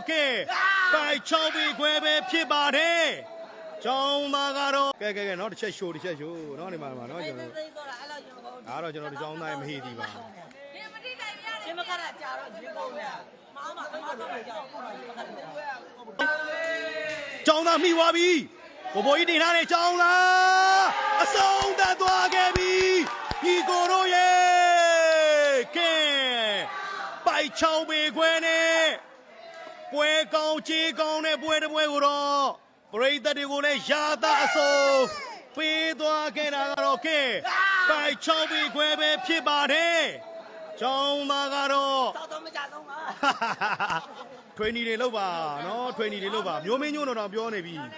တော့ကဲပိုက်ချောင်းပြီးခွဲပဲဖြစ်ပါတယ်ကျောင်းသားကတော့ကဲကဲကဲနော်တစ်ချက်ရှိုးတစ်ချက်ရှိုးနော်ဒီမှာဒီမှာနော်ကျွန်တော်တို့သိဆိုတာအဲ့လိုကျွန်တော်အားတော့ကျွန်တော်တို့ကျောင်းသားရဲ့မဟိတီပါဒီမတိတိုင်ပြရတယ်ရှင်မခရကြာတော့ရေပုံနဲ့မာမမာတော့ကြာတော့ဒီမခရကျောင်းသားမိသွားပြီဘိုးဘိုးကြီးတင်ထားတဲ့ကျောင်းသားအဆုံးသတ်သွားခဲ့ပြီဒီကိုတို့ရဲ့ကဲပိုက်ချောင်းပေခွဲနဲ့ ပွဲကောင်းချေးကောင်းတဲ့ပွဲတစ်ပွဲကိုတော့ပရိသတ်တွေကိုလည်းရာသာအစုံပေးသွားခဲ့တာကတော့ကဲပိုက်ချောင်းပေခွဲပဲဖြစ်ပါတယ်ကျောင်းသားကတော့တော့တော့မကြတော့မှာထွေးနီတွေလောက်ပါနော်ထွေးနီတွေလောက်ပါမျိုးမင်းညို့တော့တောင်ပြောနေပြီဒီ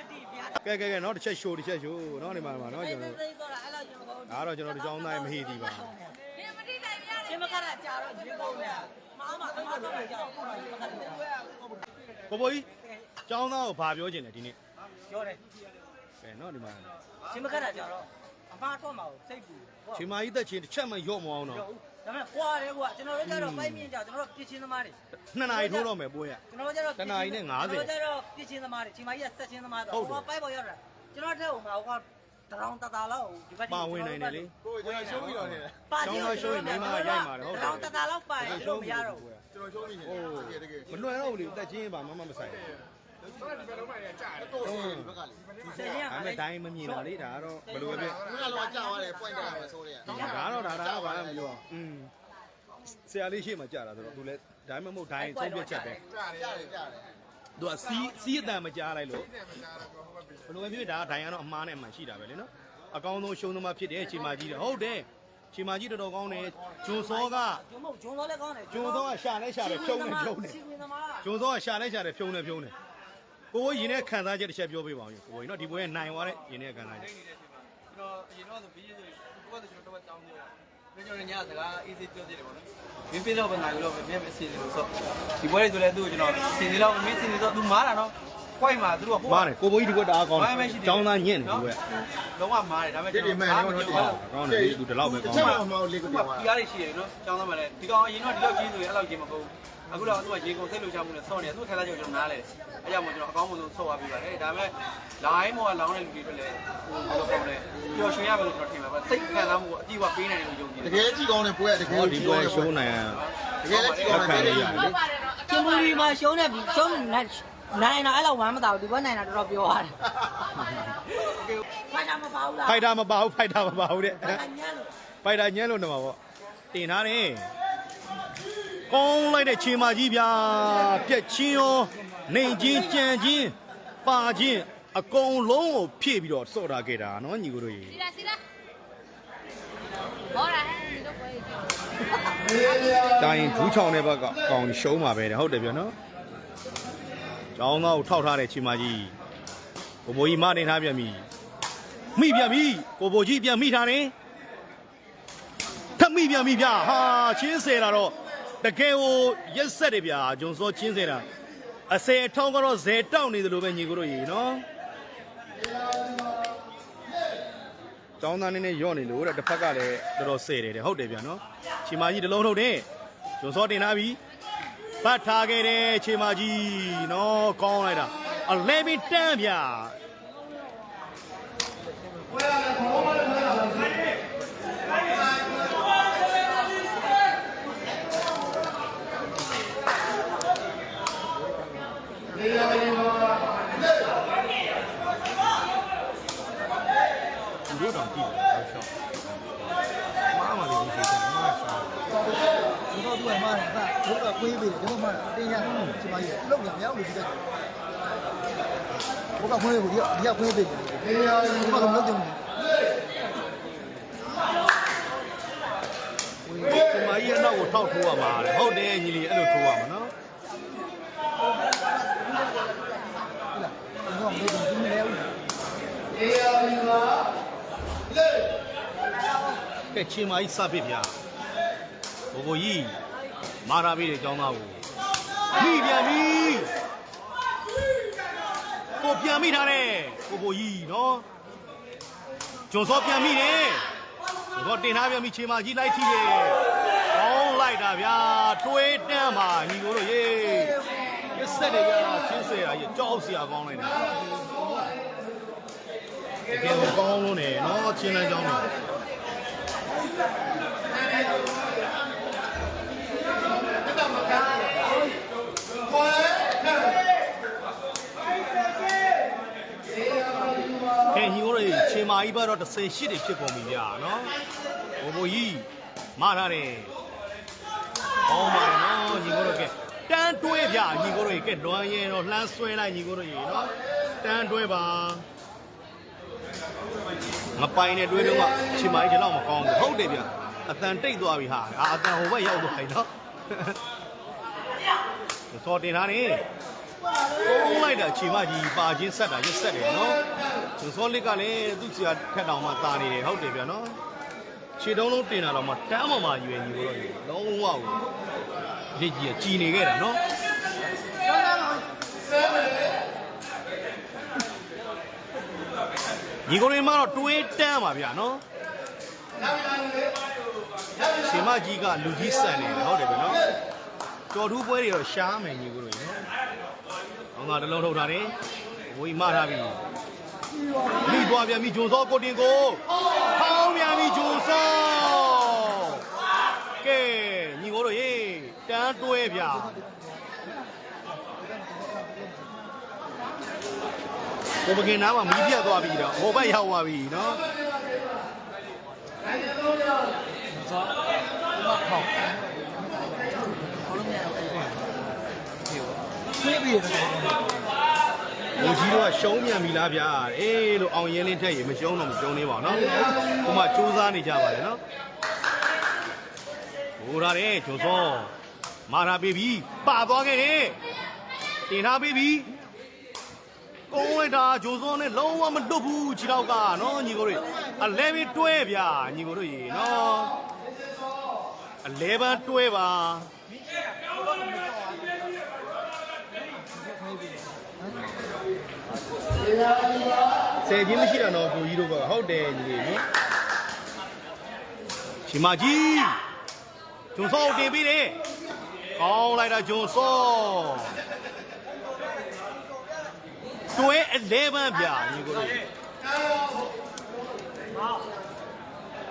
ပြကဲကဲကဲနော်တစ်ချက်ရှိုးတစ်ချက်ရှိုးနော်ဒီမှာဒီမှာနော်ကျွန်တော်တို့သိဆိုတာအဲ့လိုကျွန်တော်ဒါတော့ကျွန်တော်တို့ကျောင်းသားရဲ့မဟိတီပါဒီမတိတိုင်ပြရတယ်ရှင်မခရကြာတော့ရေပုံနဲ့မာမမာတော့ ကြာတော့ဒီမခရဘိုးဘိုးကြီးကျောင်းသားကိုဘာပြောချင်လဲဒီနေ့ပြောတယ်ကဲနော်ဒီမှာရှင်မခရကြာတော့အမားတော့မှာစိတ်ပူချိန်မာကြီးတက်ချင်းတစ်ချက်မှရော့မအောင်တော့ဒါပေမဲ့ကွာတယ်ကွာကျွန်တော်တို့ကျတော့ပိုက်မြင့်ကြကျွန်တော်တို့ပြချင်းသမားတွေနှစ်နာရီထိုးတော့မယ်ပွဲရကျွန်တော်တို့ကျတော့တနာရီနဲ့50ကျွန်တော်တို့ကျတော့ပြချင်းသမားတွေချိန်မကြီးကဆက်ချင်းသမားတော့ဟုတ်တယ်ဟိုပိုက်ပေါ်ရောက်တာကျွန်တော်ထက်ဟိုမှာဟိုက တရောင်တတာလောက်ဒီဘက်ပါဝင်နိုင်တယ်လေကိုကျွန်တော်ရှုံးပြီးတော့နေတယ်ပါကျောင်းသားရှုံးရင်မိန်းမရိုက်ပါတယ်ဟုတ်တယ်တရောင်တတာလောက်ပါရင်လို့မရတော့ဘူးကျွန်တော်ရှုံးပြီးနေဟိုတယ်တကယ်တကယ်မလွယ်တော့ဘူးလေတက်ချင်းပါမမမဆိုင်ကျွန်တော်ဒီဘက်လုံးပိုင်းကကြာတယ်တော့ဆိုဒီဘက်ကလေဆက်ရဒါမှာပေမဲ့တိုင်းမမြင်တာလေဒါကတော့ဘယ်လိုပဲဖြစ်ခုနကတော့ကြာသွားတယ် point ကပဲဆိုးတယ်ဒါတော့ဒါဒါကဘာမှမပြောအောင်อืมဆရာလေးရှေ့မှာကြာတာဆိုတော့သူလည်းဒိုင်းမမဟုတ်ဒိုင်းသုံးပြတ်ချက်ပဲကြာတယ်ကြာတယ်ကြာတယ် သူကစီးစီးအတန်မကြားလိုက်လို့ဘယ်လိုပဲဖြစ်ဖြစ်ဒါကဒိုင်းကတော့အမှားနဲ့အမှန်ရှိတာပဲလေနော်အကောင်းဆုံးရှုံးသမားဖြစ်တယ်ချိန်မာကြီးတယ်ဟုတ်တယ်ချိန်မာကြီးတော်တော်ကောင်းတယ်ဂျွန်စောကဂျုံမဂျုံတော့လည်းကောင်းတယ်ဂျွန်စောကရှာလဲရှာတယ်ဖြုံးတယ်ဖြုံးတယ်စီဝင်သမားဂျွန်စောကရှာလဲရှာတယ်ဖြုံးတယ်ဖြုံးတယ်ကိုကိုရင်ထဲခံစားချက်တစ်ချက်ပြောပေးပါဦးကိုကိုနော်ဒီပွဲကနိုင်သွားတဲ့ရင်ထဲခံစားချက်ကျွန်တော်အရင်တော့ဆိုဘီးဆိုကိုကဆိုကျွန်တော်တော့တောင်းပြောတာ ကျွန်တော်ညစကား easy ပြောသေးတယ်ပေါ့နော်မင်းပြတော့ပဲနိုင်လို့ပဲမင်းမအစီအစဉ်လို့ဆိုဒီပွဲတွေဆိုလဲသူ့ကိုကျွန်တော်အစီအစဉ်တော့မင်းအစီအစဉ်တော့သူမားတာနော် point မှာသူတို့ကမားတယ်ကိုဘိုးကြီးဒီကွက်တအားကောင်းတယ်ကျောင်းသားညင့်တယ်ဒီကွက်လုံးဝမားတယ်ဒါပေမဲ့ဒီဒီမှန်တော့တော့ကောင်းတယ်လေသူဒီလောက်ပဲကောင်းချက်တာမှမဟုတ်လေကိုဒီပြောမှာတာ PR တွေရှိတယ်နော်ကျောင်းသားမှလည်းဒီကောင်အရင်တော့ဒီလောက်ကြီးဆိုရင်အဲ့လောက်ကြီးမဟုတ် အခုတော့သူကရေကုန်စိတ်လို့ချမှုနဲ့ဆော့နေတယ်သူခက်လာကြကျွန်တော်နားလဲအဲကြောင့်မို့ကျွန်တော်အကောင်းဆုံးဆော့ပါပြပါတယ်ဒါပေမဲ့ line မောကလောင်းတဲ့လူတွေလည်းဟိုဘယ်လိုပြောလဲပျော်ရွှင်ရမယ်လို့ကျွန်တော်ထင်ပါပဲစိတ်ခံစားမှုအကြည့်ဝပေးနိုင်တယ်လို့ယုံကြည်တတယ်ကယ်ကြည့်ကောင်းတဲ့ပွဲကတကယ်ဟောဒီပွဲရှုံးနိုင်တကယ်ကြည့်ကောင်းတဲ့ပွဲလေကျမဒီမှာရှုံးနေပြီရှုံးနိုင်နိုင်တာအဲ့လောက်ဝမ်းမသာဘူးဒီဘက်နိုင်တာတော်တော်ပြောရတယ်ဖိုင်တာမပါဘူးလားဖိုက်တာမပါဘူးဖိုက်တာမပါဘူးတဲ့ဖိုင်တာညံ့လို့ ဖိုက်တာညံ့လို့နေမှာပေါ့တင်ထားတယ် ကောင်းလိုက်တဲ့ခြေမကြီးဗျာပြက်ချင်းရောနေချင်းကြံချင်းပါချင်းအကုန်လုံးကိုဖြည့်ပြီးတော့စော့ထားခဲ့တာနော်ညီကိုတို့ကြီးစီလာစီလာဟောလာဟဲ့ဒီတော့ပွဲကြီးတိုင်းဒူးချောင်းတဲ့ဘက်ကကောင်ရှုံးမှာပဲတဲ့ဟုတ်တယ်ဗျနော်ကျောင်းသားကိုထောက်ထားတဲ့ခြေမကြီးကိုဘိုးကြီးမတင်ထားပြန်ပြီမိပြန်ပြီကိုဘိုးကြီးပြန်မိထားတယ်ထပ်မိပြန်ပြီဗျာဟာချင်းဆယ်တာတော့ တကယ်ကိုရက်ဆက်တယ်ဗျာဂျွန်စောချင်းဆယ်တာအစယ်ထောင်းကတော့ဇယ်တောက်နေတယ်လို့ပဲညီကိုတို့ကြီးနော်ကျောင်းသားနည်းနည်းရော့နေလို့တဲ့တစ်ဖက်ကလည်းတော်တော်ဆယ်တယ်တဲ့ဟုတ်တယ်ဗျာနော်ခြေမကြီးတစ်လုံးထုတ်တယ်ဂျွန်စောတင်ထားပြီပတ်ထားခဲ့တယ်ခြေမကြီးနော်ကောင်းလိုက်တာအလဲမီတန်းဗျာ သူတို့တောင်ကြည့်တယ်ဟုတ်ရှော့မားမှလည်းဒီစိတ်ကမားရှာ ဒီတော့သူကမှား တယ်ကဘုကကွေးပြီးတယ်ဒီမှာတင်းရချင်းမကြီးလောက်ရမရဘူးဒီကဘုကခွေးပြီးဒီကခွေးပြီးတယ်ဒီမှာတော့မလုပ်တယ်ဒီမကြီးရဲ့နောက်ကိုထောက်ထိုးရမှာလေဟုတ်တယ်ညီလေးအဲ့လိုထိုးရမှာနော်ဒီတော့မလုပ်တယ်ဒီမလဲဘူးကဲချင်းမကြီးစပစ်ဗျာဘိုဘိုကြီး မာရာပြီးတဲ့ကျောင်းသားကိုမိပြန်ပြီကိုပြန်မိထားတယ်ကိုဘိုကြီးနော်ဂျွန်စောပြန်မိတယ်ဂျွန်စောတင်ထားပြန်ပြီချင်းမကြီးလိုက်ထိတယ်ကောင်းလိုက်တာဗျာတွေးတန်းပါညီကိုတို့ရေးရဆက်တယ်ကြာချင်းဆယ်တာကြီးကြောက်စရာကောင်းလိုက်တယ်တကယ်ကိုကောင်းလို့နေနော်ချင်းလန်းကြောင်းနေ ဟဲ့ညီတို့တွေချင်းမာကြီးဘက်တော့18တွေဖြစ်ကုန်ပြီကြာနော်ဘိုးဘိုကြီးမထားတယ်အောင်းပါနော်ညီကိုတို့ကတန်းတွဲပြညီကိုတို့ကလွမ်းရဲတော့လှမ်းဆွဲလိုက်ညီကိုတို့ရေနော်တန်းတွဲပါမပိုင်နဲ့တွဲတော့ကချီမိုင်းဒီလောက်မကောင်းဘူးဟုတ်တယ်ဗျအတန်တိတ်သွားပြီဟာအာအတန်ဟိုဘက်ရောက်သွားပြီနော် စော်တင်ထားနေပုံလိုက်တာချီမကြီးပါချင်းဆက်တာရက်ဆက်တယ်နော်စောလစ်ကလည်းသူ့စီကထက်တောင်မှตาနေတယ်ဟုတ်တယ်ဗျနော်ခြေတုံးလုံးတင်တာတော့မှတန်းမှမှရွယ်ညီကိုတို့ရေလုံးဝကိုရစ်ကြီးကကြည်နေခဲ့တာနော်ညီကိုရင်းမတော့တွေးတန်းပါဗျာနော်ရှင်မကြီးကလူကြီးဆန်နေတယ်ဟုတ်တယ်ဗျာနော် ကြော်ထူးပွဲတွေတော့ရှားမယ်ညီကိုတို့ရေနော်ဟောင်းကတလုံးထုတ်ထားတယ်ဝိမထားပြီမိသွားပြန်ပြီဂျုံစောကိုတင်ကိုဟောင်းပြန်ပြီဂျုံစောကဲညီကိုတို့ရေတန်းတွဲဗျာကိုပကင်နားမှာမီးပြတ်သွားပြီတော့ဟိုဘက်ရောက်သွားပြီနော်ခွေး ပြီးတယ်လူကြီးတို့ကရှုံးမြန်ပြီလားဗျာအေးလို့အောင်ရင်လင်းထက်ရေမရှုံးတော့မရှုံးသေးပါဘူးနော်ဟိုမှာစူးစမ်းနေကြပါလေနော်ဟိုရတယ်ဂျိုစောမာရာပေးပြီပါသွားခဲ့တယ်တင်ထားပေးပြီကုန်းလိုက်တာဂျိုစောနဲ့လုံးဝမလွတ်ဘူးခြေတော့ကနော်ညီကိုတို့အလဲပြီးတွဲဗျာညီကိုတို့ရေနော်အလဲပန်းတွဲပါ ဆယ်ချင်းမရှိတာတော့ကိုကြီးတို့ကဟုတ်တယ်ညီလေးနော်ရှင်မကြီးဂျွန်စောတင်ပြီးတယ်ကောင်းလိုက်တာဂျွန်စောတွဲ11ဗျာညီကိုတို့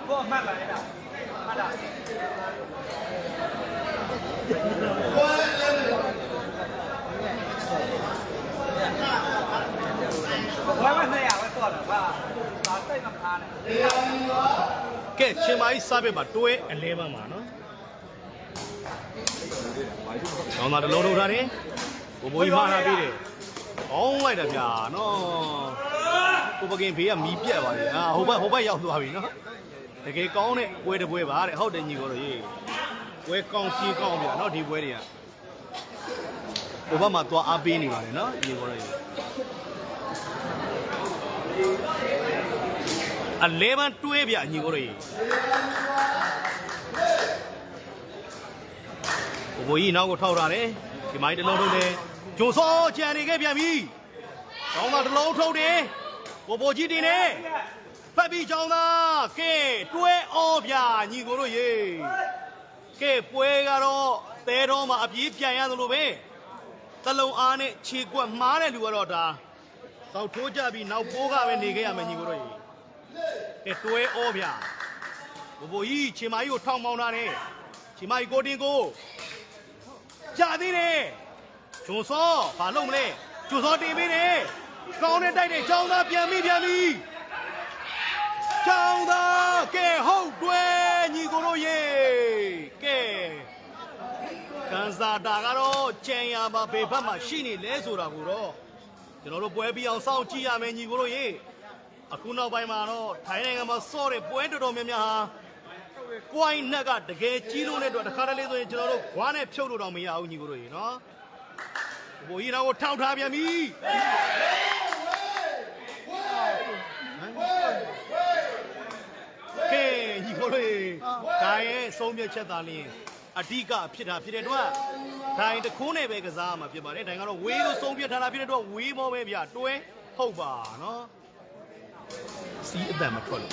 ဘောမှတ်လာလိုက်တာမှတ်တာ ဘာမှမရဘူးတော့တော့ဘာသာစိတ်မထားနဲ့ကဲရှင်မကြီးစားပြပါတွဲ11ပါနော်ကောင်းတာတစ်လုံးထုတ်ထားတယ်ဘိုးဘိုးကြီးမှားထားပြီးတယ်ကောင်းလိုက်တာဗျာနော်ကိုပကင်ဘေးကမီးပြက်ပါလေအာဟိုဘက်ဟိုဘက်ရောက်သွားပြီနော်တကယ်ကောင်းတဲ့ပွဲတစ်ပွဲပါတဲ့ဟုတ်တယ်ညီကိုတို့ရေးပွဲကောင်းစီကောင်းဗျာနော်ဒီပွဲတွေကဟိုဘက်မှာသွားအားပေးနေပါလေနော်ညီကိုတို့ရေး အလဲပန်းတွဲဗျညီကိုတို့ရေးဘိုးကြီးနောက်ကိုထောက်ထားတယ်ဒီမိုင်းတစ်လုံးထုတ်တယ်ဂျိုစောကြံနေခဲ့ပြန်ပြီကောင်းတာတစ်လုံးထုတ်တယ်ဘိုးဘိုးကြီးတင်နေဖက်ပြီးချောင်းသားကဲတွဲအောဗျာညီကိုတို့ရေကဲပွဲကတော့တဲတော်မှာအပြေးပြန်ရသလိုပဲတလုံးအားနဲ့ခြေကွက်မှားတဲ့လူကတော့ဒါ သောက်ထိုးကြပြီးနောက်ပိုးကပဲနေခဲ့ရမယ်ညီကိုတို့ရေကဲတွဲအောဗျာဘိုးဘိုးကြီးခြေမကြီးကိုထောင်မောင်းထားတယ်ခြေမကြီးကိုတင်ကိုကြာသေးတယ်ဂျွန်စောဘာလုပ်မလဲဂျွန်စောတင်ပေးတယ်ကောင်းတဲ့တိုက်တဲ့ចောင်းသားပြန်ပြီပြန်ပြီចောင်းသားကဲဟုတ်တွဲညီကိုတို့ရေကဲကန်စာတာကတော့ကြံရပါဘေဘက်မှာရှိနေလဲဆိုတာကိုတော့ ကျွန်တော်တို့ပွဲပြီးအောင်စောင့်ကြည့်ရမယ်ညီကိုတို့ရေအခုနောက်ပိုင်းမှာတော့ထိုင်းနိုင်ငံမှာစော့တဲ့ပွဲတော်တော်များများဟာကွိုင်းနှက်ကတကယ်ကြီးလို့တဲ့အတွက်တစ်ခါတလေဆိုရင်ကျွန်တော်တို့ခွားနဲ့ဖြုတ်လို့တော့မရဘူးညီကိုတို့ရေနော်ဘိုးကြီးတော့ကိုထောက်ထားပြန်ပြီဟဲ့ညီကိုတို့ရေဒါရဲ့ဆုံးဖြတ်ချက်သားလင်းအဓိကဖြစ်တာဖြစ်တဲ့အတွက် ဒိုင်တစ်ခုနဲ့ပဲကစားမှာဖြစ်ပါတယ်ဒိုင်ကတော့ဝေးလို့ဆုံးဖြတ်ထားတာဖြစ်တဲ့အတွက်ဝေးမောပဲဗျတွဲဟုတ်ပါနော်စီးအတန်မထွက်လို့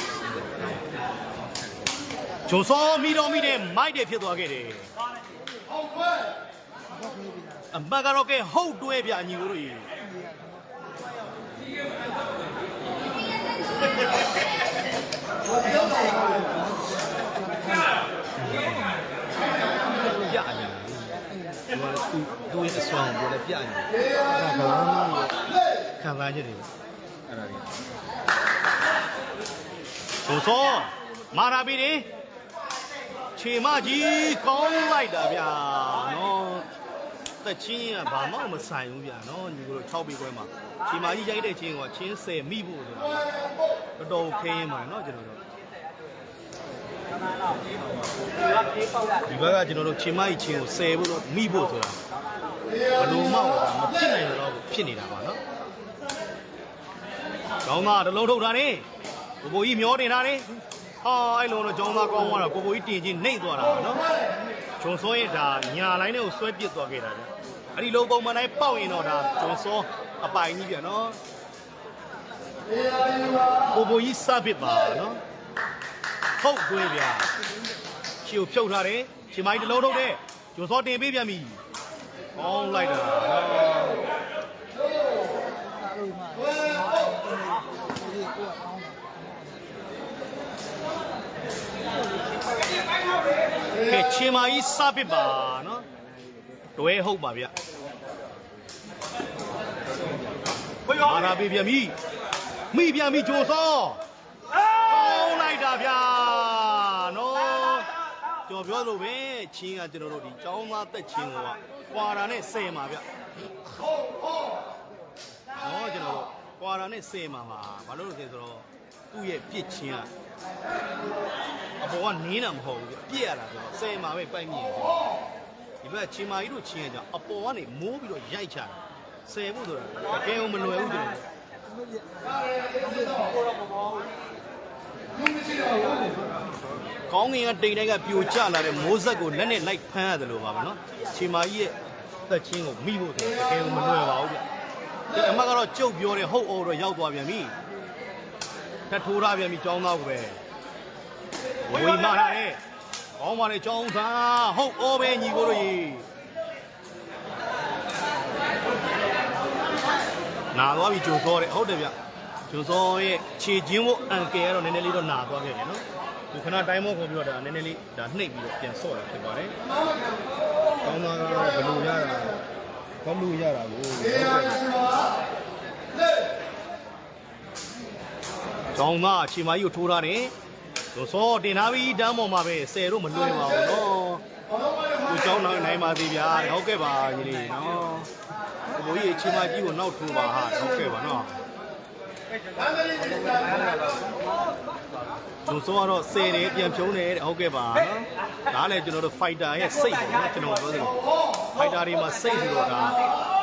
ဂျိုစောမီတော်မီတဲ့မိုက်တယ်ဖြစ်သွားခဲ့တယ်ဘာခွေးပြီးတာအမှတ်ကတော့ကဲဟုတ်တွဲဗျညီကိုတို့ရေပြ သူသူရဲ့အစွမ်းကိုလည်းပြညာအဲ့ဒါကခံစားချက်တွေအဲ့ဒါတွေဆိုဆိုမာရာဘီတွေခြေမကြီးကောင်းလိုက်တာဗျာနော်သက်ချင်းကဘာမှမဆိုင်ဘူးဗျာနော်ညီကိုတို့6ပြီခွဲမှာခြေမကြီးရိုက်တဲ့ချင်းကချင်း10မိဖို့ဆိုတာတော်တော်ခင်းမှာနော်ကျွန်တော်တို့ ဒီဘက်ကကျွန်တော်တို့ချင်းမကြီးချင်းကိုဆယ်ဖို့လို့မိဖို့ဆိုတာဘလို့မောက်တာမဖြစ်နိုင်တော့ဘူးဖြစ်နေတာပါနော်။ကျောင်းသားတစ်လုံးထုတ်တာနေကိုကိုကြီးမျောတင်တာနေဟာအဲ့လိုတော့ကျောင်းသားကောင်းသွားတာကိုကိုကြီးတင်ချင်းနှိပ်သွားတာပါနော်။ဂျွန်စောရဲ့ဒါညာလိုင်းတွေကိုဆွဲပစ်သွားခဲ့တာဗျ။အဲ့ဒီလိုပုံမှန်တိုင်းပေါက်ရင်တော့ဒါဂျွန်စောအပိုင်ကြီးဗျနော်။ကိုကိုကြီးစပစ်ပါနော်။ ဟုတ်ကွေးဗျာ။ရှီကိုဖြုတ်ထားတယ်ရှင်မိုင်းတစ်လုံးထုတ်တယ်ဂျိုစောတင်ပေးပြန်ပြီကောင်းလိုက်တာအားလုံးမှာဒီကိုကောင်းတာကဲချင်းမကြီးစပစ်ပါနော်တွဲဟုတ်ပါဗျမာရာပေးပြန်ပြီမိပြန်ပြီဂျိုစောကောင်းလိုက်တာဗျာနော် ကျွန်တော်ပြောလို့ပဲချင်းကကျွန်တော်တို့ဒီចောင်းသားတက်ချင်းကိုကကွာတာနဲ့ဆယ်မှာဗျနော်ကျွန်တော်တို့ကွာတာနဲ့ဆယ်မှာမှာဘာလို့လဲဆိုတော့သူ့ရဲ့ပြစ်ချင်းကအပေါ်ကနင်းတာမဟုတ်ဘူးပြပြရတာဆိုတော့ဆယ်မှာပဲပိုက်မြင်တယ်ဒီဘက်ချင်းမာကြီးတို့ချင်းရကြအပေါ်ကနေမိုးပြီးတော့ရိုက်ချတာဆယ်ဖို့ဆိုတာတကယ်ကိုမလွယ်ဘူးကျွန်တော် ကောင်းငင်ကတိမ်တိုင်းကပြိုကျလာတဲ့မိုးဆက်ကိုလက်နဲ့လိုက်ဖမ်းရတယ်လို့ပါပဲနော်ချင်းမာကြီးရဲ့သက်ချင်းကိုမိဖို့ဆိုတာတကယ်ကိုမလွယ်ပါဘူးဗျဒီအမကတော့ကြုတ်ပြောတယ်ဟုတ်အော်တော့ရောက်သွားပြန်ပြီထပ်ထိုးထားပြန်ပြီចောင်းသားကိုပဲဝီမာလာတဲ့ကောင်းပါလေចောင်းသားဟုတ်အောပဲညီကိုတို့ကြီးနာသွားပြီဂျိုစောတဲ့ဟုတ်တယ်ဗျဂျိုစောရဲ့ခြေချင်းဖို့အန်ကယ်ကတော့နည်းနည်းလေးတော့နာသွားခဲ့တယ်နော် ဒီခဏတိုင်းမောခေါ်ပြီးတော့ဒါနည်းနည်းလေးဒါနှိပ်ပြီးတော့ပြန်ဆော့ရဖြစ်ပါတယ်။ကောင်းသားကတော့ဘယ်လိုရတာလဲ။ကောင်းလို့ရတာကိုကောင်းသားအချိန်မကြီးကိုထိုးထားတယ်။ဆိုဆော့တင်ထားပြီးတန်းပေါ်မှာပဲဆယ်တော့မလွယ်ပါဘူးနော်။ကိုကျောင်းနောက်နိုင်ပါသေးဗျာ။ဟုတ်ကဲ့ပါညီလေးနော်။ဘိုးကြီးအချိန်မကြီးကိုနောက်ထိုးပါဟာဟုတ်ကဲ့ပါနော်။ ကျုံစောကတော့ဆယ်တယ်ပြန်ဖြုံးတယ်တဲ့ဟုတ်ကဲ့ပါနော်ဒါလည်းကျွန်တော်တို့ fighter ရဲ့စိတ်ပေါ့နော်ကျွန်တော်ပြောသလို fighter တွေမှာစိတ်ဆိုတော့ဒါ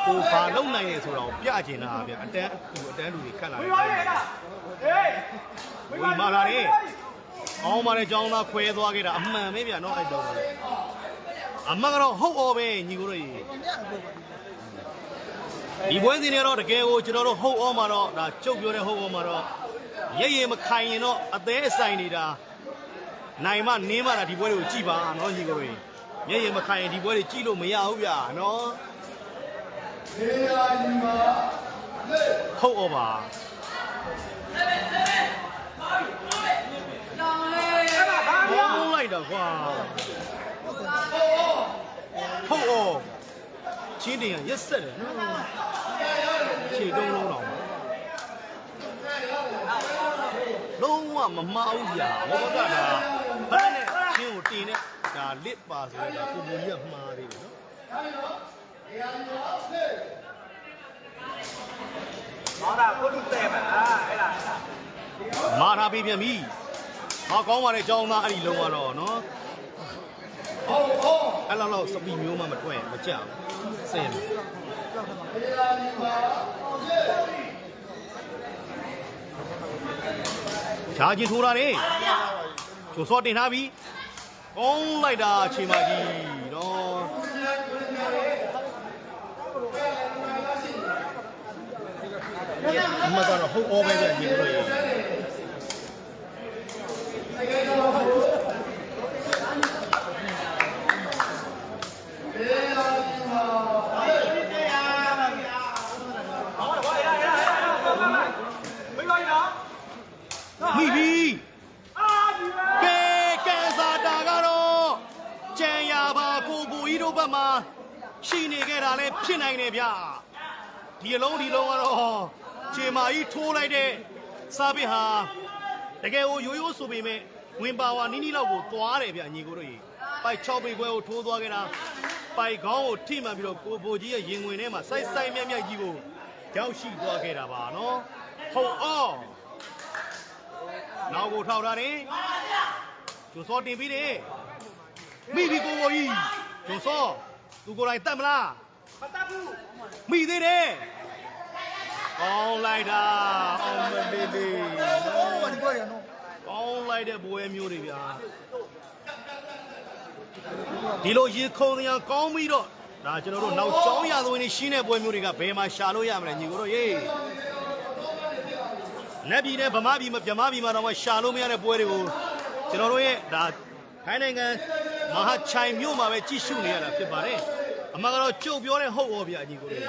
ကိုဘာလုံနိုင်လဲဆိုတော့ပြချင်တာဗျအတန်းသူအတန်းလူတွေခတ်လာတယ်ဝီမာလာတယ်အောင်းပါလေကျောင်းသားခွဲသွားခဲ့တာအမှန်ပဲဗျာနော်အဲ့တော့အမှန်ကတော့ဟုတ်အော်ပဲညီကိုတို့ကြီး။ညအခုပါ ဒီပွဲစဉ်တွေတော့တကယ်ကိုကျွန်တော်တို့ဟုတ်အော်မှာတော့ဒါကျုပ်ပြောတဲ့ဟုတ်အော်မှာတော့ရဲရဲမခိုင်ရင်တော့အသေးအဆိုင်နေတာနိုင်မနင်းမတာဒီပွဲတွေကိုကြည်ပါနော်ညီကိုတို့ကြီးရဲရဲမခိုင်ရင်ဒီပွဲတွေကြည်လို့မရဘူးဗျာနော်ဟုတ်အော်ပါဟုတ်လိုက်တော့ကွာဟုတ်အော် ချင်းတင်ရရက်ဆက်တယ်နော်ခြေတုံးလုံးတော့လုံးဝမမှားဘူးဗျာဘောကဒါဖက်နဲ့ချင်းကိုတင်နဲ့ဒါလစ်ပါဆိုတော့ဒါကိုမူကြီးကမှားသေးတယ်နော်ဟောတာကိုတုတဲ့ပါအဲ့ဒါမာထားပေးပြန်ပြီဟာကောင်းပါလေကျောင်းသားအဲ့ဒီလုံးကတော့နော်အဲ့လောက်လောက်စပီမျိုးမှမထွက်မကြောက် စင်ချာကြီးထိုးတာလေကျိုးစောတင်ထားပြီကောင်းလိုက်တာအချိန်မကြီးနော်အမကတော့ဟုတ်အောပဲပြန်ကြည့်လို့ရရှိနေခဲ့တာလည်းဖြစ်နိုင်တယ်ဗျဒီအလုံးဒီလုံးကတော့ခြေမာ ကြီးထိုးလိုက်တဲ့စာပစ်ဟာတကယ်ကိုရိုးရိုးဆိုပေမဲ့ဝင်ပါဝါနီးနီးလောက်ကိုသွားတယ်ဗျညီကိုတို့ကြီးပိုက်6ပေခွဲကိုထိုးသွားခဲ့တာပိုက်ခေါင်းကိုထိမှန်ပြီးတော့ကိုဘိုကြီးရဲ့ရင်ဝင်ထဲမှာစိုက်စိုက်မြက်မြက်ကြီးကိုရောက်ရှိသွားခဲ့တာပါနော်ဟုတ်အော်နောက်ကိုထောက်ထားတယ်ကျိုးစောတင်ပြီးတယ်မိပြီကိုဘိုကြီးကျိုးစောသူကိုယ်တိုင်တတ်မလားမတတ်ဘူးမိသေးတယ် ကောင်းလိုက်တာအောင်မလေးလေးဟောဒီကွာရနော်ကောင်းလိုက်တဲ့ဘွဲမျိုးတွေဗျာဒီလိုရေခုံစရာကောင်းပြီးတော့ဒါကျွန်တော်တို့နောက်ကျောင်းရသွင်းနေရှင်းတဲ့ဘွဲမျိုးတွေကဘယ်မှာရှာလို့ရမလဲညီကိုတို့ရေးလက်ပြည်နဲ့ဗမာပြည်မှာဗမာပြည်မှာတော့မှရှာလို့မရတဲ့ဘွဲတွေကိုကျွန်တော်တို့ရဲ့ဒါခိုင်းနိုင်ငံမဟာချိုင်မြို့မှာပဲကြည့်ရှုနေရတာဖြစ်ပါတယ်အမှန်ကတော့ကြုတ်ပြောတဲ့ဟုတ်ဟောဗျာညီကိုတို့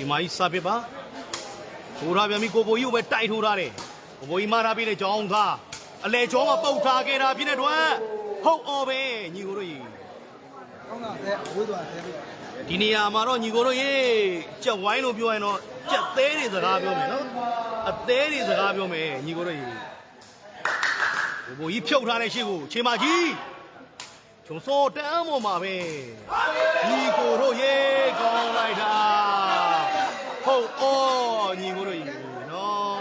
ဒီမိုင်းစာပြပါထိုးထားပြန်ပြီကိုဘိုကြီးကိုပဲတိုက်ထိုးထားတယ်ကိုဘိုကြီးမာထားပြီးတဲ့ကြောင်းသားအလဲကြောမှာပုတ်ထားခဲ့တာဖြစ်တဲ့အတွက်ဟုတ်အော်ပဲညီကိုတို့ကြီးကောင်းတာဆဲဝေးသွားဆဲပြီးဒီနေရာမှာတော့ညီကိုတို့ကြီးကြက်ဝိုင်းလို့ပြောရင်တော့ကြက်သေးတွေစကားပြောမယ်နော်အသေးတွေစကားပြောမယ်ညီကိုတို့ကြီးကိုဘိုကြီးဖြုတ်ထားတဲ့ရှေ့ကိုချိန်မကြီးချုံစောတန်းပေါ်မှာပဲညီကိုတို့ရေးကောင်းလိုက်တာဟုတ်အော် ညီကိုတို့ကြီးနော်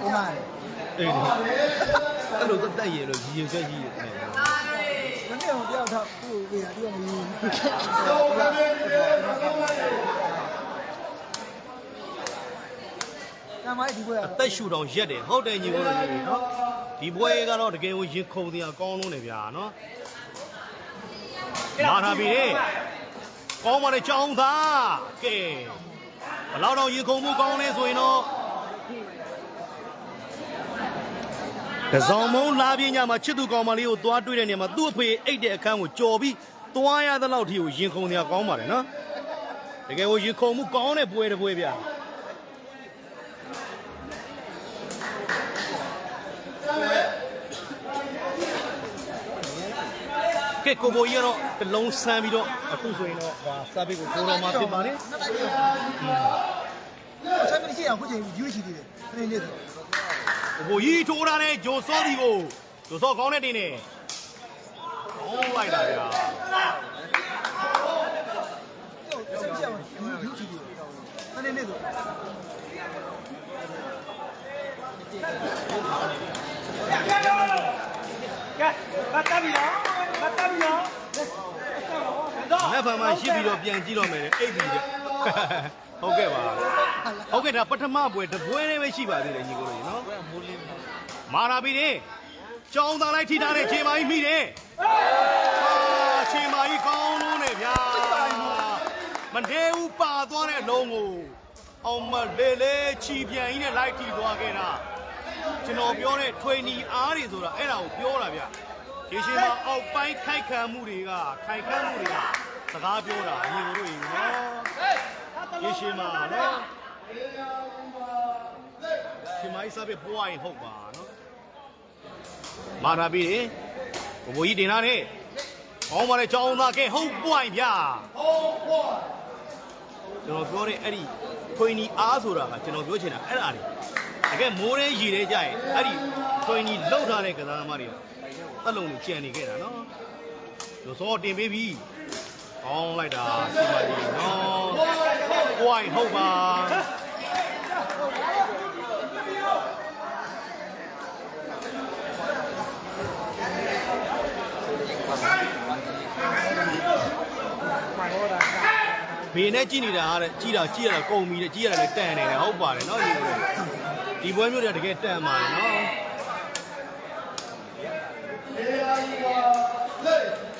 ကိုမအေးလေအဲ့လိုတက်ရလို့ရည်ရွယ်ချက်ကြီးရတယ်မနေ့ကတယောက်တော့သူ့ကိုပြရတယောက်မယူကမိုင်းဒီကွာအသက်ရှူတောင်ရက်တယ်ဟုတ်တယ်ညီကိုတို့ကြီးနော်ဒီပွဲကတော့တကယ်ကိုရင်ခုန်စရာကောင်းလုံးတယ်ဗျာနော် မာထားပြီလေကောင်းပါလေကြောင်းသားကဲဘယ်လောက်တော့ရင်ခုန်မှုကောင်းလဲဆိုရင်တော့တစောင်းမုံလာပြင်းညမှာချစ်သူကောင်မလေးကိုသွားတွေ့တဲ့နေရာမှာသူ့အဖေအိတ်တဲ့အခန်းကိုကြော်ပြီးသွားရတဲ့လောက်ထိကိုရင်ခုန်စရာကောင်းပါတယ်နော်တကယ်ကိုရင်ခုန်မှုကောင်းတဲ့ပွဲတစ်ပွဲဗျာ ကဲကိုဘိုကြီးကတော့တစ်လုံးဆန်းပြီးတော့အခုဆိုရင်တော့ဟာစာပေကိုကိုတော်မှာဖြစ်ပါလေအချက်မရှိအောင်ခုချိန်ယူရှိသေးတယ်ခရင်းလေးဆိုကိုဘိုကြီးထိုးထားတဲ့ဂျိုစောဒီကိုဂျိုစောကောင်းတဲ့တင်းနေဟောလိုက်တာဗျာအချက်မရှိအောင်ယူရှိသေးတယ်ခရင်းလေးဆို လက်ဖန်မှာရှစ်ပြီးတော့ပြန်ကြည့်တော့မယ်လေအိတ်ပြီးတဲ့ဟုတ်ကဲ့ပါဟုတ်ကဲ့ဒါပထမပွဲတပွဲလေးပဲရှိပါသေးတယ်ညီကိုတို့ကြီးနော်မာရာပြီလေကြောင်းသားလိုက်ထိထားတဲ့ခြေမာကြီးမိတယ်ဟာခြေမာကြီးကောင်းလို့နေဗျာမနေဘူးပါသွားတဲ့အလုံးကိုအောင်မလေးလေးချီပြန်ကြီးနဲ့လိုက်ထိသွားခဲ့တာကျွန်တော်ပြောတဲ့ထွေနီအားတွေဆိုတာအဲ့ဒါကိုပြောတာဗျ ရေရှည်မှာအောက်ပိုင်းခိုက်ခံမှုတွေကခိုက်ခံမှုတွေကစကားပြောတာညီကိုတို့ကြီးနော်ရေရှည်မှာနော်ရှင်မိုင်းစားပြပွားရင်ဟုတ်ပါနော်မာတာပြီလေဘဘကြီးတင်လာတဲ့ကောင်းပါလေကြောင်းသားကဲဟုတ်ပွိုင်းဗျာဟုတ်ပွိုင်းကျွန်တော်ပြောတဲ့အဲ့ဒီထွေနီအားဆိုတာကကျွန်တော်ပြောချင်တာအဲ့ဒါတွေတကယ်မိုးရဲရည်ရဲကြရင်အဲ့ဒီထွေနီလောက်ထားတဲ့ကစားသမားတွေ တက်လုံးကိုကြံနေခဲ့တာနော်လူစောတင်ပေးပြီကောင်းလိုက်တာစီပါကြီးနော်ပွိုင်းဟုတ်ပါဘေနဲ့ကြည့်နေတာဟာတဲ့ကြည့်တာကြည့်ရတာကုန်ပြီတဲ့ကြည့်ရတာလည်းတန်နေတယ်ဟုတ်ပါတယ်နော်ဒီလိုဒီပွဲမျိုးတွေကတကယ်တန်ပါတယ်နော်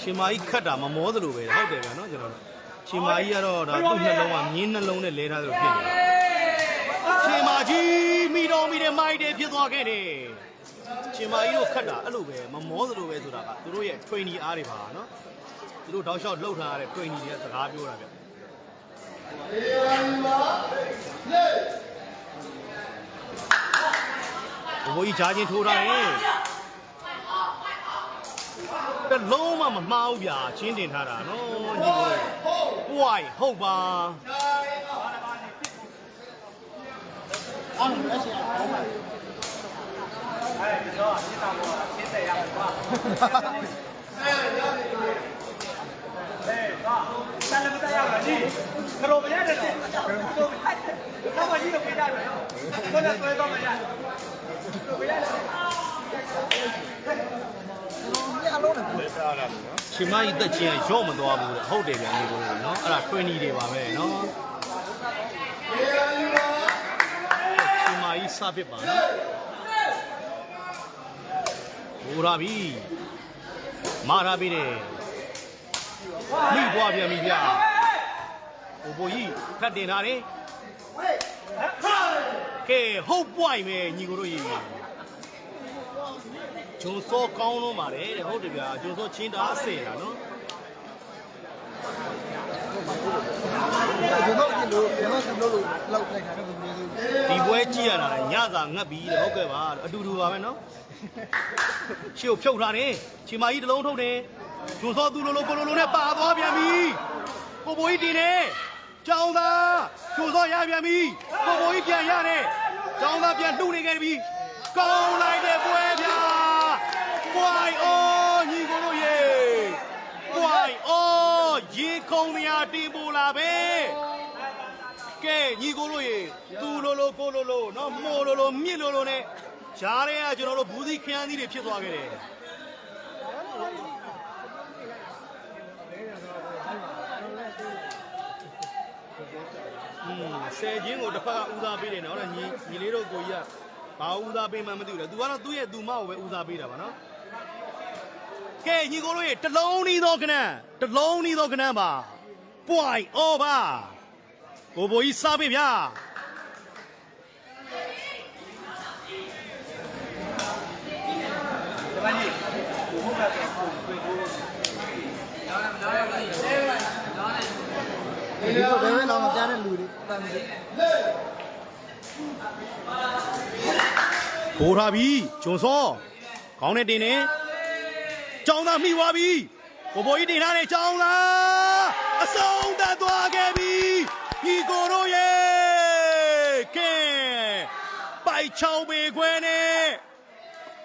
ရှင်မာကြီးခတ်တာမမောသလိုပဲဟုတ်တယ်ဗျာနော်ကျွန်တော်တို့ရှင်မာကြီးကတော့ဒါသူ့နှလုံးကမြင်းနှလုံးနဲ့လဲထားသလိုဖြစ်နေတယ်ရှင်မာကြီးမိတော်မိတဲ့မိုက်တယ်ဖြစ်သွားခဲ့တယ်ရှင်မာကြီးတို့ခတ်တာအဲ့လိုပဲမမောသလိုပဲဆိုတာကသူတို့ရဲ့ training အားတွေပါနော်သူတို့တောက်လျှောက်လှုပ်ထားရတဲ့ training တွေကစကားပြောတာဗျကဘိုးကြီးဂျာချင်းထိုးထားရင်တလုံး မမမှားဘူးဗျာချင်းတင်ထားတာနော်ညီကိုပွိုင်ဟုတ်ပါအောင်းလက်ရှိအောင်ပါအဲဒီတော့ရှင်းတာပေါ့ရှင်းတယ်ရမှာကွာအဲပါတန်လည်းမတရားဘူးကြီးခရိုမရတယ်လေခရိုမရတယ်တော့မကြီးတော့ပြရတ ယ်နော်ကိုယ်ကသွဲတော့မရဘူးမရတယ်ညအလုံးနဲ့ကိုယ်ချီမကြီးတက်ချင်းရော့မသွားဘူးလေဟုတ်တယ်ဗျာညီကိုနော်အဲ့ဒါ20တွေပါပဲနော်ချီမကြီးစပစ်ပါနော်ဟိုလာပြီမာရာပြီတယ်မိပွားပြန်ပြီဗျာဟိုဘိုးကြီးဖတ်တင်ထားတယ်ကဲဟုတ်ပွိုင်ပဲညီကိုတို့ကြီး ဂျုံစောကောင်းလုံးပါတယ်တဲ့ဟုတ်တယ်ဗျာဂျုံစောချင်းတာအစင်တာနော်ဒီတော့ဒီလိုဒီတော့ဒီလိုလောက်လိုက်တာတော့မမြင်သေးဘူးဒီပွဲကြည့်ရတာညသာငတ်ပြီတဲ့ဟုတ်ကဲ့ပါအတူတူပါပဲနော်ရှေ့ကိုဖြုတ်ထားတယ်ချီမကြီးတစ်လုံးထုတ်တယ်ဂျုံစောသူလိုလိုကိုလိုလိုနဲ့ပါသွားပြန်ပြီကိုဘိုးကြီးတင်တယ်ကျောင်းသားဂျုံစောရပြန်ပြီကိုဘိုးကြီးပြန်ရတယ်ကျောင်းသားပြန်လှူနေခဲ့ပြီကောင်းလိုက်တဲ့ပွဲ ဗျာပွိုင်အော်ညီကိုတို့ရေပွိုင်အော်ရေခုံမရတင်ပို့လာပဲ ကဲညီကိုတို့ရေသူလိုလိုကိုလိုလိုနော်မို့လိုလိုမြစ်လိုလိုနဲ့ဂျားတွေကကျွန်တော်တို့ဘူးစီခရမ်းသီးတွေဖြစ်သွားခဲ့တယ်อืมဆယ်ချင်းကိုတစ်ဖက်ကဦးစားပေးတယ်နော်ညီညီလေးတို့ကိုကြီးကဘာဦးစားပေးမှမသိဘူးလေ तू ကတော့သူ့ရဲ့သူမကိုပဲဦးစားပေးတာပါနော် ကဲညီကိုတို့ရေတလုံးနီးသောကနန်းတလုံးနီးသောကနန်းပါပွိုင်အော်ပါကိုဘိုးကြီးစားပြီဗျာဒီပိုင်းကြီးဘုရားကကိုကိုကိုဒီလိုပဲပဲတော့မပြတဲ့လူတွေတမ်းတယ်ကိုထားပြီဂျွန်စော ခေါင်းနဲ့တင်နေကြောင်းသားမိသွားပြီကိုဘိုးကြီးတင်ထားတယ်ကြောင်းသားအဆုံးသတ်သွားခဲ့ပြီဒီကိုတို့ရဲ့ကဲပိုက်ချောင်းပေခွဲနဲ့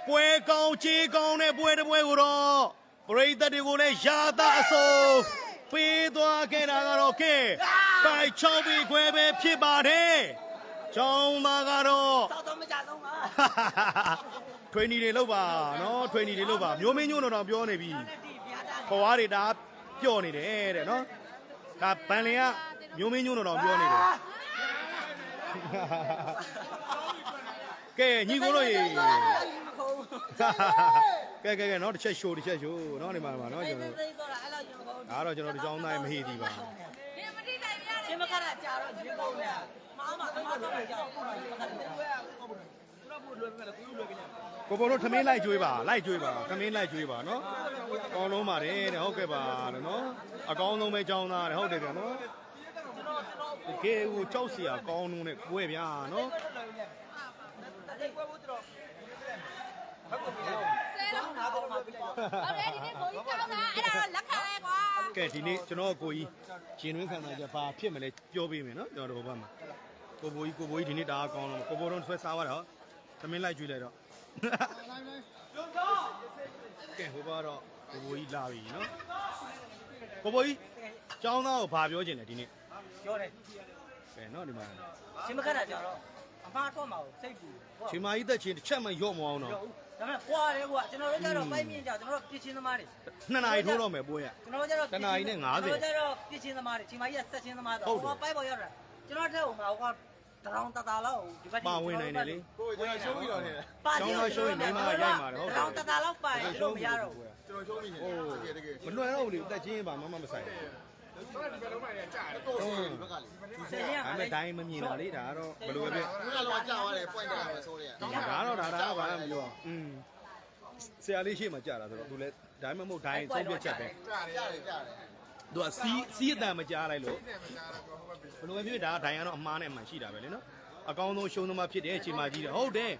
ပွဲကောင်းချေးကောင်းတဲ့ပွဲတစ်ပွဲကိုတော့ပရိသတ်တွေကိုလည်းရာသအဆုံးပေးသွားခဲ့တာကတော့ကဲပိုက်ချောင်းပေခွဲပဲဖြစ်ပါတယ် ကျောင်းသားကတော့တော့တော့မကြဆုံးပါထွေးနီတွေလောက်ပါနော်ထွေးနီတွေလောက်ပါမျိုးမင်းညို့တော့ပြောနေပြီဒီပြားတာခွားတွေဒါပျော့နေတယ်တဲ့နော်ဒါဗန်လင်ကမျိုးမင်းညို့တော့ပြောနေတယ်ကဲညီကိုတို့ရေမခုံးကဲကဲကဲနော်တစ်ချက်ရှိုးတစ်ချက်ရှိုးနော်ဒီမှာဒီမှာနော်ကျွန်တော်တို့သိသွားတာအဲ့လိုကျွန်တော်ဒါကတော့ကျွန်တော်တို့ကြောင်းသားမဟေ့သည်ပါဒီမတိတိုင်ပြရတယ် ချင်းမခါတာကြာတော့ရေကုန်တယ်မအောင်မအမတော့ကြာခုနကချင်းမခါတာကိုပေါ်တို့ထမင်းလိုက်ကျွေးပါလိုက်ကျွေးပါထမင်းလိုက်ကျွေးပါနော်ကောင်းလုံးပါတယ်တဲ့ဟုတ်ကဲ့ပါတဲ့နော်အကောင်းဆုံးပဲကြောင်းသားတဲ့ဟုတ်တယ်ဗျာနော်တကယ်ကိုကြောက်စရာကောင်းလုံးနဲ့ပွဲဗျာနော်ဆဲတော့ဟုတ်တယ်ဒီနေ့ကိုကြီးကောင်းတာအဲ့ဒါတော့လက်ခံလဲကွာကဲဒီနေ့ကျွန်တော်ကိုကြီးဂျင်းဝင်းခံတာကြဘာဖြစ်မလဲပြောပေးမယ်နော်ကျွန်တော်တို့ဘက်မှာ ကိုဘိုးကြီးကိုဘိုးကြီးဒီနေ့တအားကောင်းလို့ကိုဘိုးတို့ဆွဲစားသွားတော့သမင်းလိုက်ကျွေးလိုက်တော့ကဲဟိုဘကတော့ကိုဘိုးကြီးလာပြီနော်ကိုဘိုးကြီးကျောင်းသားကိုဘာပြောချင်လဲဒီနေ့ပြောတယ်ကဲနော်ဒီမှာချင်းမခါတာကြာတော့အမတော့မအောင်စိတ်ပူချိန်မာကြီးတက်ချင်းတစ်ချက်မှရော့မအောင်တော့ဒါပေမဲ့ကွာတယ်ကွာကျွန်တော်တို့ကျတော့ပိုက်မြင့်ကြကျွန်တော်တို့ပြစ်ချင်းသမားတွေနှစ်နာရီထိုးတော့မယ်ပွဲရကျွန်တော်တို့ကျတော့တစ်နာရီနဲ့50ကျွန်တော်တို့ကျတော့ပြစ်ချင်းသမားတွေချိန်မကြီးကဆက်ချင်းသမားတော့ဟိုပိုက်ပေါ်ရောက်တာကျွန်တော်တဲ့ဟိုမှာဟိုက တရောင်းတတာလောက်ဒီဘက်ပါဝင်နိုင်တယ်လေကိုကျွန်တော်ရှုံးပြီးတော့နေတယ်ပါချင်းတရောင်းတတာလောက်ပါရင်တော့မရတော့ဘူးကျွန်တော်ရှုံးပြီးနေဟိုတကယ်တကယ်မလွယ်တော့ဘူးလေတက်ချင်းပါမမမဆိုင်ဘူးတော့ဒီဘက်လုံးမှာကြာတယ်တော့ဆိုဒီဘက်ကလေဆယ်ရဒါပေမဲ့တိုင်းမမြင်တာလေဒါကတော့ဘယ်လိုပဲဖြစ်ဘက်ကလုံးကြာသွားတယ် point တက်ရမယ်ဆိုတယ်ဒါတော့ဒါဒါဘာမှမပြောอืมဆရာလေးရှေ့မှာကြာတာဆိုတော့သူလည်းဒါမှမဟုတ်တိုင်းဆုံးပြတ်ချက်ပဲကြာတယ်ကြာတယ် သူကစီးစီးအတန်မကြားလိုက်လို့ဘယ်လိုပဲဖြစ်ဖြစ်ဒါကဒိုင်ကတော့အမားနဲ့အမှန်ရှိတာပဲလေနော်အကောင်းဆုံးရှုံးသမားဖြစ်တယ်အချိန်မှကြီးတယ်ဟုတ်တယ်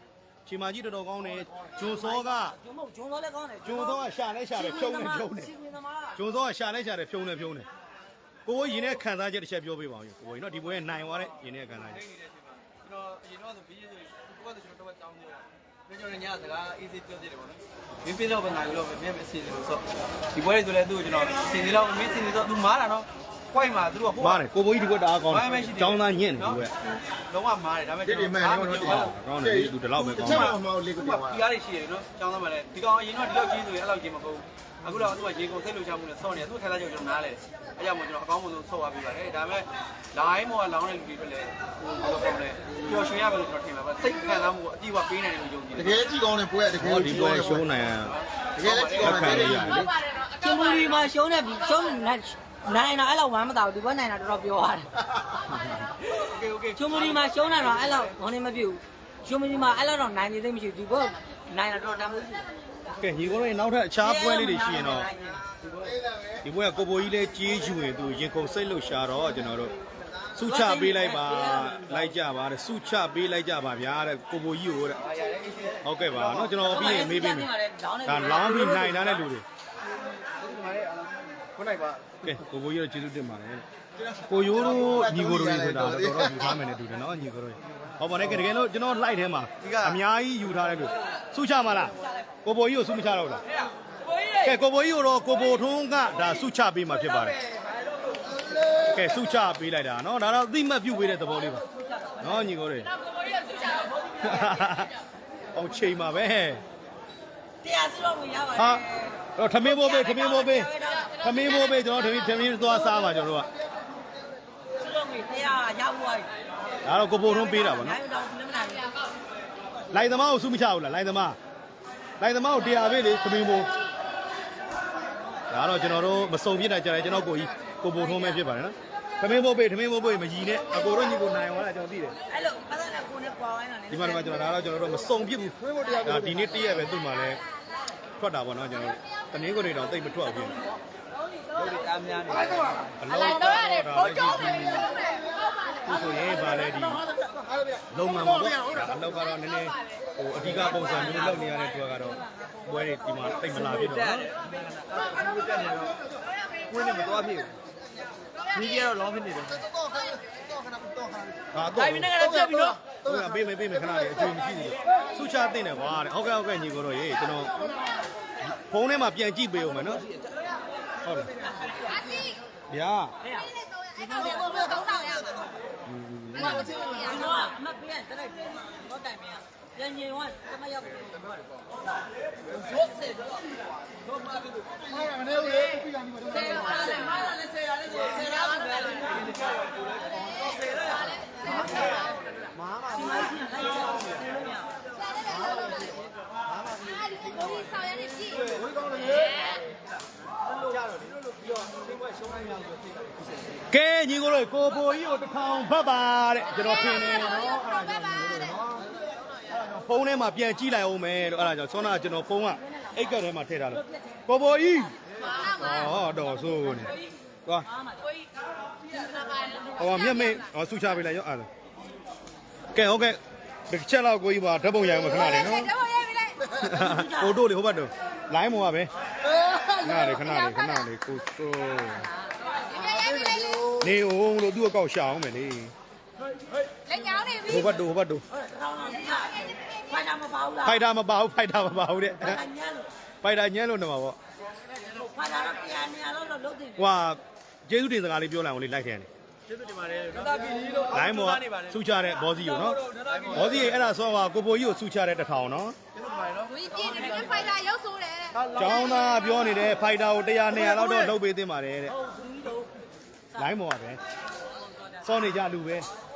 ချီမာကြီးတော်တော်ကောင်းတယ်ဂျွန်စောကဂျုံမဟုတ်ဂျုံတော့လည်းကောင်းတယ်ဂျွန်စောကရှာလဲရှာတယ်ဖြုံးတယ်ဖြုံးတယ်စီမင်းသမားဂျွန်စောကရှာလဲရှာတယ်ဖြုံးတယ်ဖြုံးတယ်ကိုကိုရင်နဲ့ခံစားချက်တစ်ချက်ပြောပြပါဦးကိုကိုကြီးနော်ဒီပွဲနိုင်သွားတဲ့ရင်နဲ့ခံစားချက်ကျွန်တော်အရင်တော့ဆိုဘီးဆိုရင်ဘုရားကျွန်တော်တော့တောင်းပြောတယ် ကျွန်တော်ညစကား easy ပြောပြတယ်ပေါ့နော်မင်းပြတော့ပဲနိုင်လို့ပဲမင်းပဲအစီအစဉ်လို့ဆိုဒီပွဲတွေဆိုလဲသူ့ကိုကျွန်တော်စင်နေတော့မင်းစင်နေတော့သူမားတာနော်ခွိုက်မှာသူကဟိုမားတယ်ကိုကိုကြီးဒီကွက်တအားကောင်းတယ်ចောင်းသားညင့်တယ်ဒီကွက်လုံးဝမားတယ်ဒါပေမဲ့ဒီဒီမှန်တယ်နော်ကောင်းတယ်ဒီသူဒီလောက်ပဲကောင်းချက်တယ်မှမဟုတ်လေးကိုဒီပြောမှာပါဒီကားတွေရှိတယ်နော်ကျောင်းသားမှလည်းဒီကောင်အရင်တော့ဒီလောက်ကြီးဆိုရင်အဲ့လောက်ကြီးမဟုတ်ဘူး အခုတော့သူကရေကုန်စိတ်လှုပ်ရှားမှုနဲ့ဆော့နေတယ်သူထိုင်လာကြကျွန်တော်နားလဲအဲ့ကြောင့်မို့ကျွန်တော်အကောင်းဆုံးဆော့သွားပေးပါတယ်ဒါပေမဲ့လိုင်းမောကလောင်းတဲ့လူတွေပဲလေဟိုဘယ်လိုပြောမလဲပျော်ရွှင်ရမယ်လို့ကျွန်တော်ထင်ပါပါစိတ်ခံစားမှုကိုအပြည့်အဝပေးနိုင်တယ်လို့ယုံကြည် တ တယ် ကယ်ကြည့်ကောင်းတဲ့ပွဲတကယ် ဟောဒီပွဲရှုံးနိုင် တကယ်လည်းကြည့်ကောင်းတဲ့ပွဲတွေရတယ်လေ ကျမဒီမှာရှုံးနေပြီရှုံးနိုင်နိုင်တော့အဲ့လောက်ဝမ်းမသာဘူးဒီဘက်နိုင်တာတော်တော်ပြောရတယ် โอเคโอเค ကျမဒီမှာရှုံးနိုင်တော့အဲ့လောက်ဘာနေမပြူကျမဒီမှာအဲ့လောက်တော့နိုင်နေသိမရှိဘူးဒီဘက်နိုင်တာတော်တော်တမ်းလို့ ကဲညီကိုတို့နောက်ထပ်အခြားပွဲလေးတွေရှိရင်တော့ဒီပွဲကကိုဘိုကြီးလဲကြေးယူရင်သူရင်ခုန်စိတ်လို့ရှာတော့ကျွန်တော်တို့စုချပေးလိုက်ပါလိုက်ကြပါတဲ့စုချပေးလိုက်ကြပါဗျာတဲ့ကိုဘိုကြီးကိုတဲ့ အားရတယ်အေးစေး ဟုတ်ကဲ့ပါเนาะကျွန်တော်ပြီးရင်မေးပေးမယ်ဒါလောင်းပြီးနိုင်တာတဲ့လူတွေ ခုနိုင်ပါ ကဲကိုဘိုကြီးတို့ကျေးဇူးတင်ပါတယ်ကိုရိုးတို့ညီကိုတို့တွေဆိုတာတော့တော်တော်ယူထားမယ်နဲ့တူတယ်เนาะညီကိုတို့ ဟောပေါ်နေတကယ်လို့ကျွန်တော်လိုက်ထဲမှာအများကြီးယူထားတဲ့လူစုချမလားကိုပိုကြီးကိုစုမချတော့လားကဲကိုပိုကြီးကိုတော့ကိုပိုထုံးကဒါစုချပေးမှာဖြစ်ပါတယ်ကဲစုချပေးလိုက်တာနော်ဒါတော့အသိမှတ်ပြုပေးတဲ့သဘောလေးပါနော်ညီကိုတွေအောင်ချိန်ပါပဲတရားစုတော့ငွေရပါတယ်ဟာတော့ထမင်းဘိုးပေးထမင်းဘိုးပေးထမင်းဘိုးပေးကျွန်တော်ထမင်းထမင်းသွားစားပါကျွန်တော်တို့ကစုတော့ငွေတရားရဖို့ပါ ဒါတော့ကိုဘိုထုံးပေးတာပါနော်နိုင်တော့ဒီမနိုင်ဘူးလိုင်သမားကိုစုမချဘူးလားလိုင်သမားလိုင်သမားကိုတရားပေးလေထမင်းဘိုးဒါတော့ကျွန်တော်တို့မစုံပြစ်တာကြတယ်ကျွန်တော်ကိုကြီးကိုဘိုထုံးပဲဖြစ်ပါတယ်နော်ထမင်းဘိုးပေးထမင်းဘိုးပေးမကြီးနဲ့အကိုတို့ညီကိုနိုင်သွားတာကျွန်တော်သိတယ်အဲ့လိုပတ်သက်တဲ့ကိုနဲ့ပွာဝိုင်းတာလေဒီမှာဒီမှာကျွန်တော်ဒါတော့ကျွန်တော်တို့မစုံပြစ်ဘူးဒါဒီနေ့တည့်ရက်ပဲသူ့မှာလဲထွက်တာပေါ့နော်ကျွန်တော်တနင်္ဂနွေတောင်တိတ်မထွက်ဘူး တို့တွေအားများနေတယ်အလုံးတော့ရတယ်ဘုတ်ကျောင်းတယ်သူဆိုရင်ဗာလဲဒီလုံမှန်ပါပေါ့အလောက်ကတော့နည်းနည်းဟိုအဓိကပုံစံမျိုးလုပ်နေရတဲ့သူကတော့ပွဲတွေဒီမှာတိတ်မလာပြတော့နော်ဘူးတက်နေတော့ဝင်းနေမသွားဖြစ်ဘူးဒီကတော့လောင်းဖြစ်နေတယ်ဟာတော့တိုင်းမင်းကလည်းပြတ်ပြီနော်ဟုတ်ကဲ့ပေးမယ်ပေးမယ်ခဏလေးအချိန်မရှိဘူးသူချတဲ့တယ်ကွာတဲ့ဟုတ်ကဲ့ဟုတ်ကဲ့ညီကိုတော့ရေကျွန်တော်ဖုန်းထဲမှာပြန်ကြည့်ပေးဦးမယ်နော် ဟုတ်တယ်ဗျာဒီကောင်လေးကိုဘယ်တော့တောင်းရမှာဒီတော့အမတ်ပြန်တက်လိုက်တော့တိုင်မင်းပြန်ញင်ဝမ်းတမရောက်ပြီဟုတ်စေတော့မနေဘူးလေပြီးတာဒီမှာတော့စေပါလေမာလာလေစေရလေစေရပါပဲလေမာမာဒီမှာလိုက်ရအောင်စေလို့မရအဲဒီကိုကိုကြီးဆောင်ရနေကြည့်ကဲ ညီကိုတို့ကိုဘိုကြီးကိုတစ်ထောင်ဖတ်ပါတဲ့ကျွန်တော်ထင်တယ်နော်အဲ့ဒါတော့ပဲပါတဲ့ဖုန်းထဲမှာပြန်ကြည့်လိုက်အောင်မယ်လို့အဲ့ဒါကြောင့်ဆောနာကျွန်တော်ဖုန်းကအိတ်ကက်ထဲမှာထည့်ထားလို့ကိုဘိုကြီးမာမဟောတော်ဆိုးနေသွားကိုကြီးနာပါလေဟောမြက်မေးဟောဆူချပေးလိုက်ရောအဲ့ဒါကဲဟုတ်ကဲ့ဒီချက်လောက်ကိုကြီးပါဓာတ်ပုံရိုင်မှာခဏလေးနော်တော့ရေးပြီလေဟိုတို့လေဟိုဘက်တို့လိုင်းမောကပဲ ခဏလေးခဏလေးခဏလေးကိုဆိုးရေးပြီလေနေအောင်လို့သူ့အကောက်ရှာအောင်မယ်လေလက်ညောင်းနေပြီဟိုဘက်တို့ဟိုဘက်တို့ဖိုင်တာမပါဘူးလားဖိုက်တာမပါဘူးဖိုက်တာမပါဘူးတဲ့ဖိုင်တာညံ့လို့ဖိုက်တာညံ့လို့နေမှာပေါ့ဖိုင်တာတော့ပြန်နေရတော့လုံးသိပြီဟွာကျေးဇူးတင်စကားလေးပြောလိုက်အောင်လေလိုက်ထည့်တယ် ကျေးဇူးတင်ပါတယ်နော်တာပြည်ကြီးလို့လိုင်းမောကဆူချတဲ့ဘောစီကိုနော်ဘောစီအဲ့ဒါဆိုတော့ကိုပိုကြီးကိုဆူချတဲ့တစ်ထောင်နော်ကျေးဇူးတင်ပါတယ်နော်ကိုကြီးပြင်းနေပြီဖိုင်တာရုပ်ဆိုးတယ်ကျောင်းသားပြောနေတဲ့ဖိုက်တာကို100 200လောက်တော့လုပ်ပေးသင့်ပါတယ်တဲ့လိုင်းမောကပဲစောနေကြလူပဲဟ